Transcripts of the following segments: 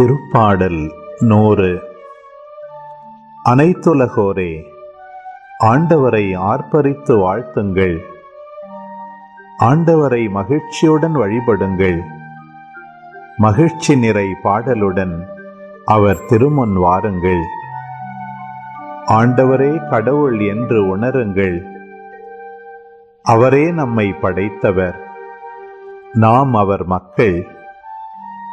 திருப்பாடல் நூறு. அனைத்துலகோரே ஆண்டவரை ஆர்ப்பரித்து வாழ்த்துங்கள். ஆண்டவரை மகிழ்ச்சியுடன் வழிபடுங்கள். மகிழ்ச்சி நிறை பாடலுடன் அவர் திருமுன் வாருங்கள். ஆண்டவரே கடவுள் என்று உணருங்கள். அவரே நம்மை படைத்தவர். நாம் அவர் மக்கள்.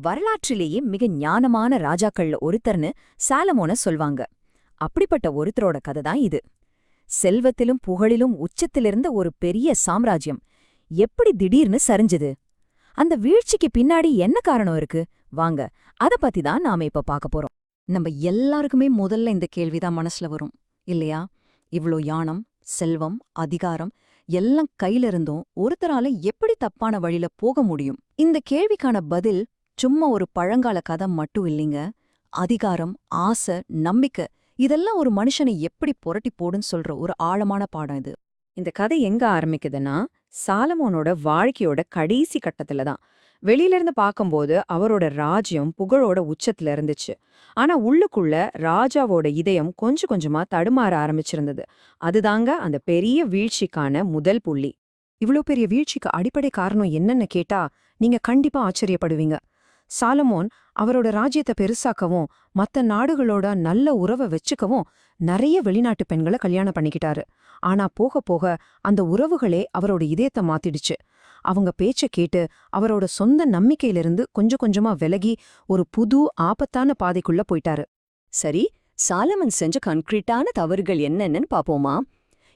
வரலாற்றிலேயே மிக ஞானமான ராஜாக்கள்ல ஒருத்தர்னு சாலமோன சொல்வாங்க. அப்படிப்பட்ட ஒருத்தரோட கதை தான் இது. செல்வத்திலும் புகழிலும் உச்சத்திலிருந்த ஒரு பெரிய சாம்ராஜ்யம் எப்படி திடீர்னு சரிஞ்சுது? அந்த வீழ்ச்சிக்கு பின்னாடி என்ன காரணம் இருக்கு? வாங்க அத பத்தி தான் நாம இப்ப பார்க்க போறோம். நம்ம எல்லாருக்குமே முதல்ல இந்த கேள்விதான் மனசுல வரும் இல்லையா? இவ்ளோ யானம் செல்வம் அதிகாரம் எல்லாம் கையில இருந்தும் ஒருத்தரால எப்படி தப்பான வழியில போக முடியும்? இந்த கேள்விக்கான பதில் சும்மா ஒரு பழங்கால கதை மட்டும் இல்லைங்க. அதிகாரம் ஆசை நம்பிக்கை இதெல்லாம் ஒரு மனுஷனை எப்படி புரட்டி போடுன்னு சொல்ற ஒரு ஆழமான பாடம் இது. இந்த கதை எங்க ஆரம்பிக்குதுன்னா சாலமோனோட வாழ்க்கையோட கடைசி கட்டத்துல தான். வெளியில இருந்து பார்க்கும்போது அவரோட ராஜ்யம் புகழோட உச்சத்துல இருந்துச்சு. ஆனா உள்ளுக்குள்ள ராஜாவோட இதயம் கொஞ்சம் கொஞ்சமா தடுமாற ஆரம்பிச்சிருந்தது. அதுதாங்க அந்த பெரிய வீழ்ச்சிக்கான முதல் புள்ளி. இவ்ளோ பெரிய வீழ்ச்சிக்கு அடிப்படை காரணம் என்னன்னு கேட்டா நீங்க கண்டிப்பா ஆச்சரியப்படுவீங்க. சாலமோன் அவரோட ராஜ்யத்தை பெருசாக்கவும் மத்த நாடுகளோட நல்ல உறவை வச்சுக்கவும் நிறைய வெளிநாட்டு பெண்களை கல்யாணம் பண்ணிக்கிட்டாரு. ஆனா போக போக அந்த உறவுகளே அவரோட இதயத்தை மாத்திடுச்சு. அவங்க பேச்ச கேட்டு அவரோட சொந்த நம்பிக்கையிலிருந்து கொஞ்சம் கொஞ்சமா விலகி ஒரு புது ஆபத்தான பாதைக்குள்ள போயிட்டாரு. சரி சாலமன் செஞ்ச கன்க்ரீட்டான தவறுகள் என்னென்னு பாப்போமா?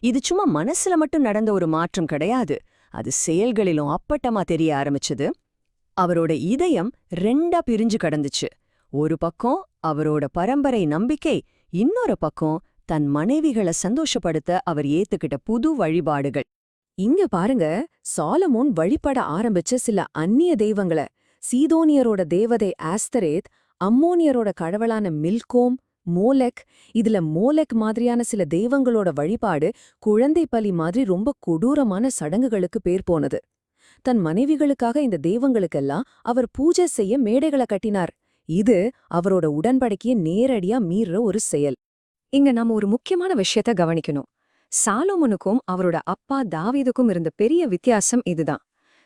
இது சும்மா மனசுல மட்டும் நடந்த ஒரு மாற்றம் கிடையாது. அது செயல்களிலும் அப்பட்டமா தெரிய ஆரம்பிச்சது. அவரோட இதயம் ரெண்டா பிரிஞ்சு கடந்துச்சு. ஒரு பக்கம் அவரோட பரம்பரை நம்பிக்கை இன்னொரு பக்கம் தன் மனைவிகளை சந்தோஷப்படுத்த அவர் ஏத்துக்கிட்ட புது வழிபாடுகள். இங்க பாருங்க சாலமோன் வழிபட ஆரம்பிச்ச சில அந்நிய தெய்வங்கள. சீதோனியரோட தேவதை ஆஸ்தரேத் அம்மோனியரோட கடவுளான மில்கோம் மோலெக் இதுல மோலெக் மாதிரியான சில தெய்வங்களோட வழிபாடு குழந்தை பலி மாதிரி ரொம்ப கொடூரமான சடங்குகளுக்கு பேர் போனது. தன் மனைவிகளுக்காக இந்த தெய்வங்களுக்கெல்லாம் அவர் பூஜை செய்ய மேடைகளை கட்டினார். இது அவரோட உடன்படிக்கைய நேரடியா மீற ஒரு செயல். இங்க நாம ஒரு முக்கியமான விஷயத்த கவனிக்கணும். சாலோமனுக்கும் அவரோட அப்பா தாவீதுக்கும் இருந்த பெரிய வித்தியாசம் இதுதான்.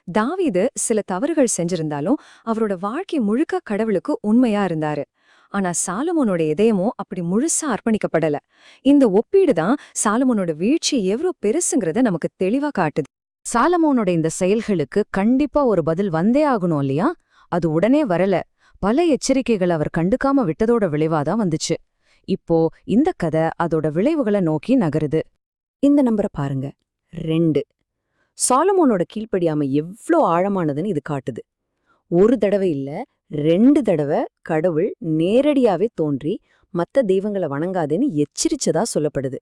தாவீது சில தவறுகள் செஞ்சிருந்தாலும் அவரோட வாழ்க்கை முழுக்க கடவுளுக்கு உண்மையா இருந்தாரு. ஆனா சாலமோனோட இதயமோ அப்படி முழுசா அர்ப்பணிக்கப்படல. இந்த ஒப்பீடு தான் சாலமோனோட வீழ்ச்சி எவ்வளோ பெருசுங்கிறத நமக்கு தெளிவா காட்டுது. சாலமோனோட இந்த செயல்களுக்கு கண்டிப்பா ஒரு பதில் வந்தே ஆகணும் இல்லையா? அது உடனே வரல. பல எச்சரிக்கைகள் அவர் கண்டுக்காம விட்டதோட விளைவாதான் வந்துச்சு. இப்போ இந்த கதை அதோட விளைவுகளை நோக்கி நகருது. இந்த நம்பரை பாருங்க. ரெண்டு. சாலமோனோட கீழ்ப்படியாமை எவ்ளோ ஆழமானதுன்னு இது காட்டுது. ஒரு தடவை இல்ல ரெண்டு தடவை கடவுள் நேரடியாவே தோன்றி மத்த தெய்வங்களை வணங்காதேன்னு எச்சரிச்சதா சொல்லப்படுது.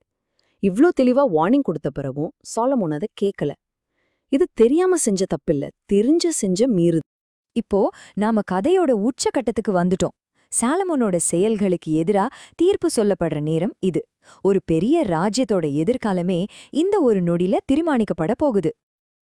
இவ்ளோ தெளிவா வார்னிங் கொடுத்த பிறகும் சாலமோன் அதை கேட்கல இது தெரியாம செஞ்ச தப்பில்ல. தெரிஞ்ச செஞ்ச மீறுது. இப்போ நாம கதையோட உச்சகட்டத்துக்கு வந்துட்டோம். சாலமோனோட செயல்களுக்கு எதிரா தீர்ப்பு சொல்லப்படுற நேரம் இது. ஒரு பெரிய ராஜ்யத்தோட எதிர்காலமே இந்த ஒரு நொடியில தீர்மானிக்கப்பட போகுது.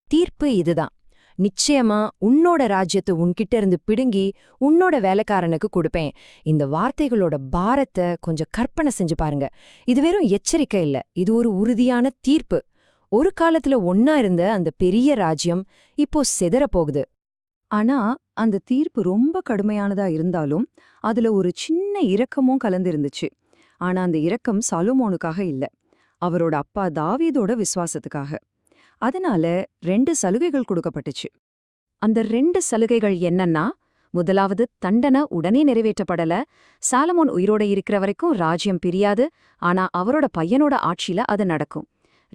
தீர்ப்பு இதுதான். நிச்சயமா உன்னோட ராஜ்யத்தை உன்கிட்ட இருந்து பிடுங்கி உன்னோட வேலைக்காரனுக்கு கொடுப்பேன். இந்த வார்த்தைகளோட பாரத்தை கொஞ்சம் கற்பனை செஞ்சு பாருங்க. இது வெறும் எச்சரிக்கை இல்ல. இது ஒரு உறுதியான தீர்ப்பு. ஒரு காலத்துல ஒன்னா இருந்த அந்த பெரிய ராஜ்யம் இப்போ சிதறப் போகுது ஆனா அந்த தீர்ப்பு ரொம்ப கடுமையானதா இருந்தாலும் அதுல ஒரு சின்ன இரக்கமும் கலந்திருந்துச்சு. ஆனா அந்த இரக்கம் சலுமோனுக்காக இல்ல. அவரோட அப்பா தாவீதோட விசுவாசத்துக்காக. அதனால ரெண்டு சலுகைகள் கொடுக்கப்பட்டுச்சு. அந்த ரெண்டு சலுகைகள் என்னன்னா முதலாவது தண்டனை உடனே நிறைவேற்றப்படல. சாலமோன் உயிரோட இருக்கிற வரைக்கும் ராஜ்யம் பிரியாது. ஆனா அவரோட பையனோட ஆட்சியில அது நடக்கும்.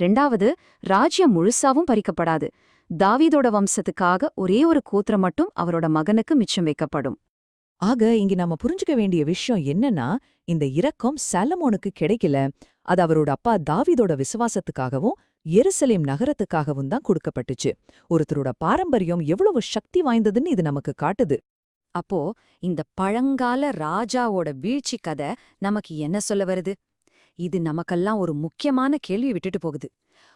ரெண்டாவது ராஜ்யம் முழுசாவும் பறிக்கப்படாது. தாவீதோட வம்சத்துக்காக ஒரே ஒரு கூத்திரம் மட்டும் அவரோட மகனுக்கு மிச்சம் வைக்கப்படும். ஆக இங்க நாம புரிஞ்சுக்க வேண்டிய விஷயம் என்னன்னா இந்த இரக்கம் சலமோனுக்கு கிடைக்கல. அது அவரோட அப்பா தாவீதோட விசுவாசத்துக்காகவும் எருசலேம் நகரத்துக்காகவும் தான் கொடுக்கப்பட்டுச்சு. ஒருத்தரோட பாரம்பரியம் எவ்வளவு சக்தி வாய்ந்ததுன்னு இது நமக்கு காட்டுது. அப்போ இந்த பழங்கால ராஜாவோட வீழ்ச்சி கதை நமக்கு என்ன சொல்ல வருது? இது நமக்கெல்லாம் ஒரு முக்கியமான கேள்வி விட்டுட்டு போகுது.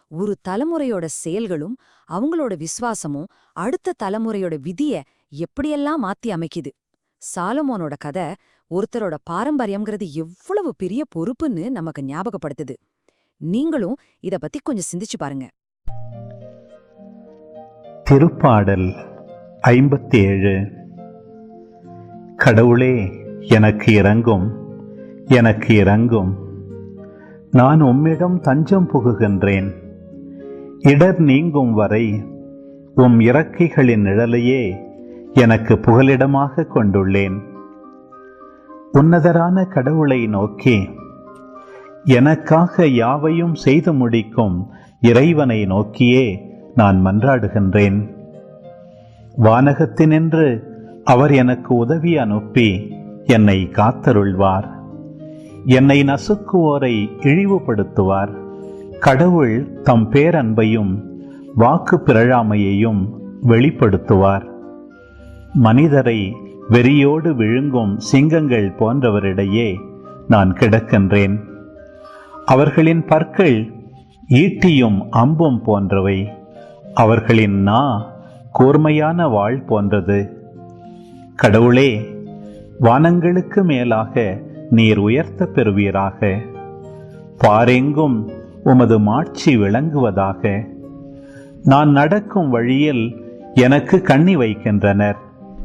ஒரு தலைமுறையோட செயல்களும் அவங்களோட விசுவாசமும் அடுத்த தலைமுறையோட விதிய எப்படியெல்லாம் மாத்தி அமைக்குது? சாலமோனோட கதை ஒருத்தரோட பாரம்பரியம்ங்கிறது எவ்வளவு பெரிய பொறுப்புன்னு நமக்கு ஞாபகப்படுத்துது. நீங்களும் இத பத்தி கொஞ்சம் சிந்திச்சு பாருங்க. திருப்பாடல் ஐம்பத்தி ஏழு கடவுளே எனக்கு இறங்கும் எனக்கு இறங்கும் நான் உம்மிடம் தஞ்சம் புகுகின்றேன். இடர் நீங்கும் வரை உம் இறக்கைகளின் நிழலையே எனக்கு புகலிடமாக கொண்டுள்ளேன். உன்னதரான கடவுளை நோக்கி எனக்காக யாவையும் செய்து முடிக்கும் இறைவனை நோக்கியே நான் மன்றாடுகின்றேன். வானகத்தினின்று அவர் எனக்கு உதவி அனுப்பி என்னை காத்தருள்வார். என்னை நசுக்குவோரை இழிவுபடுத்துவார். கடவுள் தம் பேரன்பையும் வாக்கு பிறழாமையையும் வெளிப்படுத்துவார். மனிதரை வெறியோடு விழுங்கும் சிங்கங்கள் போன்றவரிடையே நான் கிடக்கின்றேன். அவர்களின் பற்கள் ஈட்டியும் அம்பும் போன்றவை. அவர்களின் நா கூர்மையான வாள் போன்றது. கடவுளே வானங்களுக்கு மேலாக நீர் உயர்த்த பெறுவீராக. பாரெங்கும் உமது மாட்சி விளங்குவதாக. நான் நடக்கும் வழியில் எனக்கு கண்ணி வைக்கின்றனர்.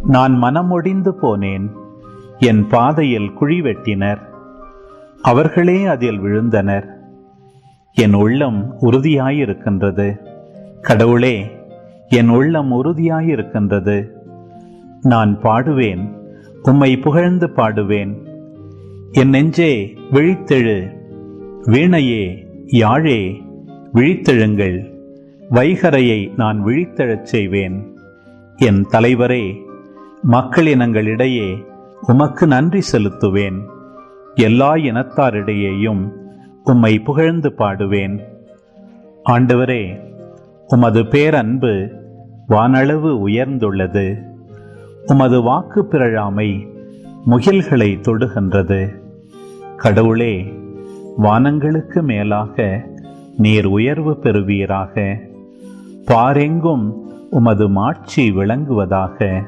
நான் மனமொடிந்து போனேன். என் பாதையில் குழி வெட்டினர். அவர்களே அதில் விழுந்தனர். என் உள்ளம் உறுதியாயிருக்கின்றது. கடவுளே என் உள்ளம் உறுதியாயிருக்கின்றது. நான் பாடுவேன். உம்மை புகழ்ந்து பாடுவேன். என் நெஞ்சே விழித்தெழு. வீணையே யாழே விழித்தெழுங்கள். வைகரையை நான் விழித்தெழச் செய்வேன். என் தலைவரே மக்களினங்களிடையே உமக்கு நன்றி செலுத்துவேன். எல்லா இனத்தாரிடையேயும் உம்மை புகழ்ந்து பாடுவேன். ஆண்டவரே உமது பேரன்பு வானளவு உயர்ந்துள்ளது. உமது வாக்கு பிறழாமை முகில்களை தொடுகின்றது. கடவுளே வானங்களுக்கு மேலாக நீர் உயர்வு பெறுவீராக. பாரெங்கும் உமது மாட்சி விளங்குவதாக.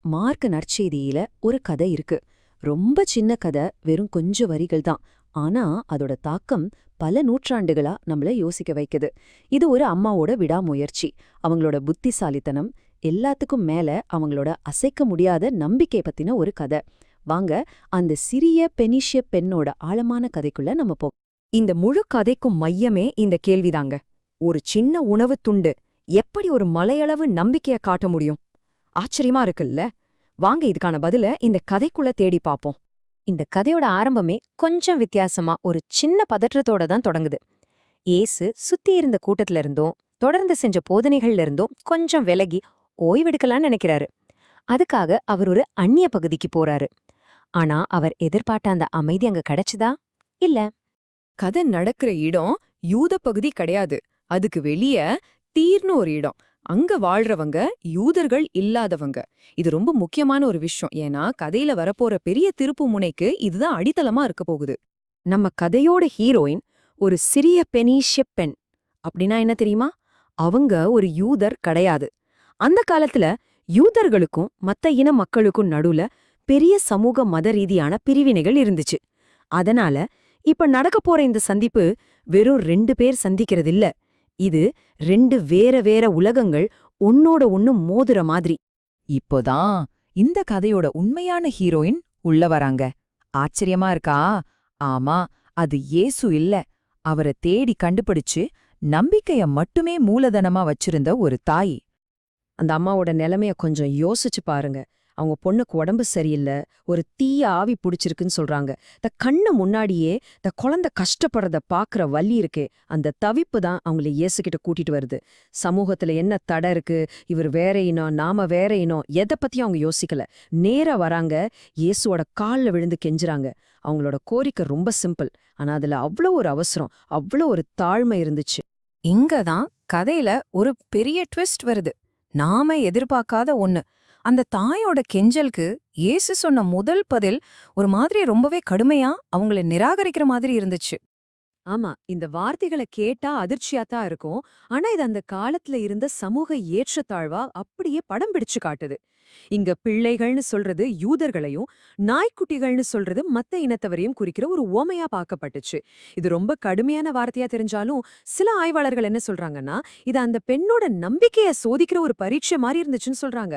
மார்க் நற்செய்தியில ஒரு கதை இருக்கு. ரொம்ப சின்ன கதை வெறும் கொஞ்ச வரிகள் தான். ஆனா அதோட தாக்கம் பல நூற்றாண்டுகளா நம்மள யோசிக்க வைக்குது. இது ஒரு அம்மாவோட விடாமுயற்சி. அவங்களோட புத்திசாலித்தனம் எல்லாத்துக்கும் மேல அவங்களோட அசைக்க முடியாத நம்பிக்கை பத்தின ஒரு கதை. வாங்க அந்த சிறிய பெனிஷிய பெண்ணோட ஆழமான கதைக்குள்ள நம்ம போ இந்த முழு கதைக்கும் மையமே இந்த கேள்விதாங்க. ஒரு சின்ன உணவுத் துண்டு எப்படி ஒரு மலையளவு நம்பிக்கைய காட்ட முடியும்? ஆச்சரியமா இருக்குல்ல? வாங்க இதுக்கான பதில இந்த கதைக்குள்ள தேடி பாப்போம். இந்த கதையோட ஆரம்பமே கொஞ்சம் வித்தியாசமா ஒரு சின்ன பதற்றத்தோட தான் தொடங்குது. ஏசு சுத்தி இருந்த கூட்டத்துல இருந்தும் தொடர்ந்து செஞ்ச போதனைகள்ல இருந்தும் கொஞ்சம் விலகி ஓய்வெடுக்கலாம்னு நினைக்கிறாரு. அதுக்காக அவர் ஒரு அந்நிய பகுதிக்கு போறாரு. ஆனா அவர் எதிர்பார்த்த அந்த அமைதி அங்க கிடைச்சுதா? இல்ல. கதை நடக்கிற இடம் யூத பகுதி கிடையாது. அதுக்கு வெளிய தீர்னு ஒரு இடம். அங்க வாழ்றவங்க யூதர்கள் இல்லாதவங்க. இது ரொம்ப முக்கியமான ஒரு விஷயம். ஏன்னா கதையில வரப்போற பெரிய திருப்பு முனைக்கு இதுதான் அடித்தளமா இருக்க போகுது. நம்ம கதையோட ஹீரோயின் ஒரு சிறிய பெனீஷிய பெண். அப்படின்னா என்ன தெரியுமா? அவங்க ஒரு யூதர் கிடையாது. அந்த காலத்துல யூதர்களுக்கும் மத்த இன மக்களுக்கும் நடுவுல பெரிய சமூக மத ரீதியான பிரிவினைகள் இருந்துச்சு. அதனால இப்ப நடக்க போற இந்த சந்திப்பு வெறும் ரெண்டு பேர் சந்திக்கிறது இல்ல இது ரெண்டு வேற வேற உலகங்கள் ஒன்னோட ஒன்னு மோதுற மாதிரி. இப்போதான் இந்த கதையோட உண்மையான ஹீரோயின் உள்ள வராங்க. ஆச்சரியமா இருக்கா? ஆமா அது இயேசு இல்ல. அவரை தேடி கண்டுபிடிச்சு நம்பிக்கைய மட்டுமே மூலதனமா வச்சிருந்த ஒரு தாய். அந்த அம்மாவோட நிலைமைய கொஞ்சம் யோசிச்சு பாருங்க. அவங்க பொண்ணுக்கு உடம்பு சரியில்லை ஒரு தீய ஆவி புடிச்சிருக்குன்னு சொல்றாங்க. த கண்ணு முன்னாடியே த குழந்தை கஷ்டப்படுறத பாக்குற வள்ளி இருக்கே. அந்த தவிப்பு தான் அவங்கள இயேசுகிட்ட கூட்டிட்டு வருது. சமூகத்துல என்ன தடை இருக்கு? இவர் வேற இனம் நாம வேற இனம் எதை பத்தியும் அவங்க யோசிக்கல. நேரா வராங்க இயேசுவோட கால்ல விழுந்து கெஞ்சுறாங்க. அவங்களோட கோரிக்கை ரொம்ப சிம்பிள். ஆனா அதுல அவ்வளோ ஒரு அவசரம் அவ்வளோ ஒரு தாழ்மை இருந்துச்சு. இங்க தான் கதையில ஒரு பெரிய ட்விஸ்ட் வருது. நாம எதிர்பார்க்காத ஒண்ணு. அந்த தாயோட கெஞ்சலுக்கு இயேசு சொன்ன முதல் பதில் ஒரு மாதிரி ரொம்பவே கடுமையா அவங்கள நிராகரிக்கிற மாதிரி இருந்துச்சு. ஆமா இந்த வார்த்தைகளை கேட்டா அதிர்ச்சியா தான் இருக்கும். ஆனா இது அந்த காலத்துல இருந்த சமூக ஏற்றத்தாழ்வா அப்படியே படம் பிடிச்சு காட்டுது. இங்க பிள்ளைகள்னு சொல்றது யூதர்களையும் நாய்க்குட்டிகள்னு சொல்றது மத்த இனத்தவரையும் குறிக்கிற ஒரு ஓமையா பார்க்கப்பட்டுச்சு. இது ரொம்ப கடுமையான வார்த்தையா தெரிஞ்சாலும் சில ஆய்வாளர்கள் என்ன சொல்றாங்கன்னா இது அந்த பெண்ணோட நம்பிக்கைய சோதிக்கிற ஒரு பரீட்சை மாதிரி இருந்துச்சுன்னு சொல்றாங்க.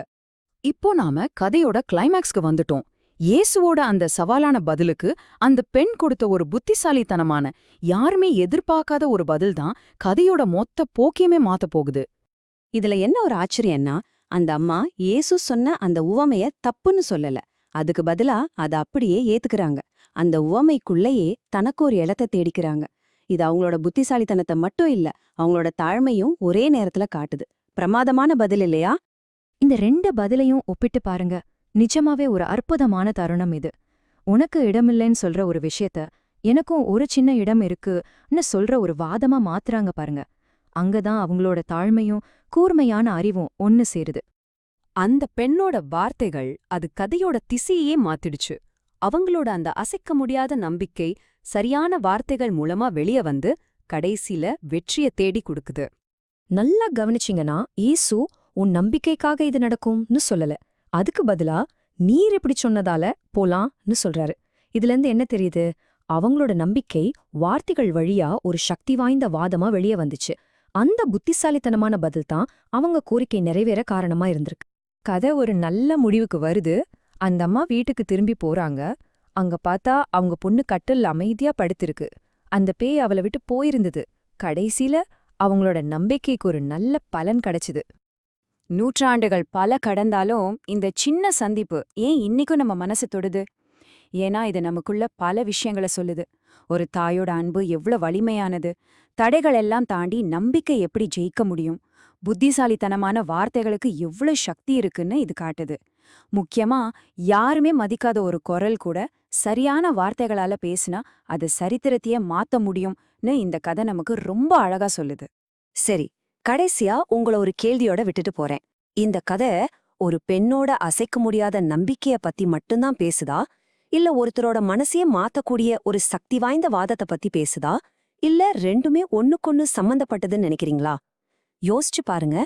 இப்போ நாம கதையோட கிளைமேக்ஸ்க்கு வந்துட்டோம். இயேசுவோட அந்த சவாலான பதிலுக்கு அந்த பெண் கொடுத்த ஒரு புத்திசாலித்தனமான யாருமே எதிர்பார்க்காத ஒரு பதில் தான் கதையோட மொத்த போக்கியமே மாத்த போகுது. இதுல என்ன ஒரு ஆச்சரியம்னா அந்த அம்மா இயேசு சொன்ன அந்த உவமைய தப்புன்னு சொல்லல. அதுக்கு பதிலா அத அப்படியே ஏத்துக்கிறாங்க. அந்த உவமைக்குள்ளேயே தனக்கு ஒரு இடத்த தேடிக்கிறாங்க. இது அவங்களோட புத்திசாலித்தனத்தை மட்டும் இல்ல அவங்களோட தாழ்மையும் ஒரே நேரத்துல காட்டுது. பிரமாதமான பதில் இல்லையா? இந்த ரெண்டு பதிலையும் ஒப்பிட்டு பாருங்க. நிஜமாவே ஒரு அற்புதமான தருணம் இது. உனக்கு இடமில்லைன்னு சொல்ற ஒரு விஷயத்த எனக்கும் ஒரு சின்ன இடம் இருக்குன்னு சொல்ற ஒரு வாதமா மாத்துறாங்க பாருங்க. அங்கதான் அவங்களோட தாழ்மையும் கூர்மையான அறிவும் ஒன்னு சேருது. அந்த பெண்ணோட வார்த்தைகள் அது கதையோட திசையே மாத்திடுச்சு. அவங்களோட அந்த அசைக்க முடியாத நம்பிக்கை சரியான வார்த்தைகள் மூலமா வெளிய வந்து கடைசில வெற்றிய தேடி கொடுக்குது. நல்லா கவனிச்சிங்கன்னா ஈசு உன் நம்பிக்கைக்காக இது நடக்கும்னு சொல்லல. அதுக்கு பதிலா நீர் இப்படி சொன்னதால போலாம்னு சொல்றாரு. இதுல இருந்து என்ன தெரியுது? அவங்களோட நம்பிக்கை வார்த்தைகள் வழியா ஒரு சக்தி வாய்ந்த வாதமா வெளியே வந்துச்சு. அந்த புத்திசாலித்தனமான பதில் தான் அவங்க கோரிக்கை நிறைவேற காரணமா இருந்திருக்கு. கதை ஒரு நல்ல முடிவுக்கு வருது. அந்த அம்மா வீட்டுக்கு திரும்பி போறாங்க. அங்க பார்த்தா அவங்க பொண்ணு கட்டில் அமைதியா படுத்திருக்கு. அந்த பேய் அவளை விட்டு போயிருந்தது. கடைசில அவங்களோட நம்பிக்கைக்கு ஒரு நல்ல பலன் கிடைச்சுது. நூற்றாண்டுகள் பல கடந்தாலும் இந்த சின்ன சந்திப்பு ஏன் இன்னிக்கும் நம்ம மனசு தொடுது? ஏன்னா இது நமக்குள்ள பல விஷயங்களை சொல்லுது. ஒரு தாயோட அன்பு எவ்வளோ வலிமையானது. தடைகள் எல்லாம் தாண்டி நம்பிக்கை எப்படி ஜெயிக்க முடியும்? புத்திசாலித்தனமான வார்த்தைகளுக்கு எவ்வளோ சக்தி இருக்குன்னு இது காட்டுது. முக்கியமா யாருமே மதிக்காத ஒரு குரல் கூட சரியான வார்த்தைகளால பேசினா அது சரித்திரத்தையே மாத்த முடியும்னு இந்த கதை நமக்கு ரொம்ப அழகா சொல்லுது. சரி கடைசியா உங்கள ஒரு கேள்வியோட விட்டுட்டு போறேன். இந்த கதை ஒரு பெண்ணோட அசைக்க முடியாத நம்பிக்கைய பத்தி மட்டும்தான் பேசுதா? இல்ல ஒருத்தரோட மனசையே மாத்தக்கூடிய ஒரு சக்தி வாய்ந்த வாதத்தை பத்தி பேசுதா? இல்ல ரெண்டுமே ஒன்னுக்கொன்னு சம்பந்தப்பட்டதுன்னு நினைக்கிறீங்களா? யோசிச்சு பாருங்க.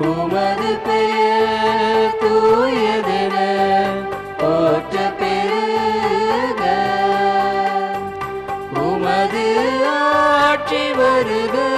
உமது பெயர் தூயதென போற்ற பெருக. உமது ஆட்சி வருக.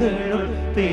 തിങ്കളുൾ പേ